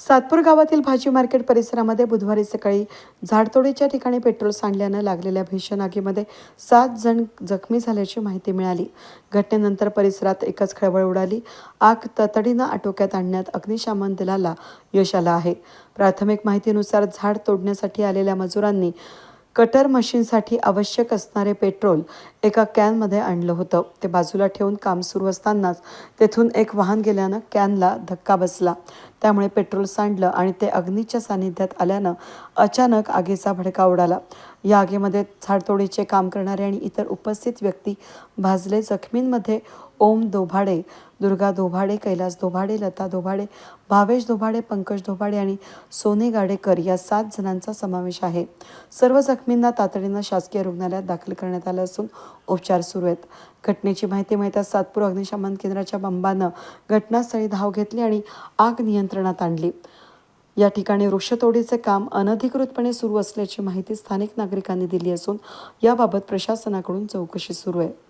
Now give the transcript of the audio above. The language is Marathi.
सातपूर गावातील भाजी मार्केट परिसरामध्ये बुधवारी सकाळी झाडतोडीच्या ठिकाणी पेट्रोल सांडल्यानं लागलेल्या भीषण आगीमध्ये सात जण जखमी झाल्याची माहिती मिळाली. घटनेनंतर परिसरात एकच खळबळ उडाली. आग तातडीनं आटोक्यात आणण्यात अग्निशमन दलाला यश आलं आहे. प्राथमिक माहितीनुसार झाड तोडण्यासाठी आलेल्या मजुरांनी कटर मशीनसाठी आवश्यक असणारे पेट्रोल एका कॅनमध्ये आणलं होतं. ते बाजूला ठेवून काम सुरू असतानाच तेथून एक वाहन गेल्यानं कॅनला धक्का बसला. त्यामुळे पेट्रोल सांडलं आणि ते अग्नीच्या सानिध्यात आल्यानं अचानक आगीचा भडका उडाला. या आगीमध्ये झाडतोडीचे काम करणारे आणि इतर उपस्थित व्यक्ती भाजले जखमींमध्ये ओम दोभाडे दुर्गा दोभाडे कैलास दोभाडे लता दोभाडे भावेश दोभाडे पंकज दोभाडे आणि सोने गाडेकर या सात जणांचा समावेश आहे. सर्व जखमींना तातडीनं शासकीय रुग्णालयात दाखल करण्यात आलं असून उपचार सुरू आहेत. घटनेची माहिती मिळताच सातपूर अग्निशमन केंद्राच्या बंबानं घटनास्थळी धाव घेतली आणि आग नियंत्रणात आणली. या ठिकाणी वृक्षतोडीचे काम अनधिकृतपणे सुरू असल्याची माहिती स्थानिक नागरिकांनी दिली असून याबाबत प्रशासनाकडून चौकशी सुरू आहे.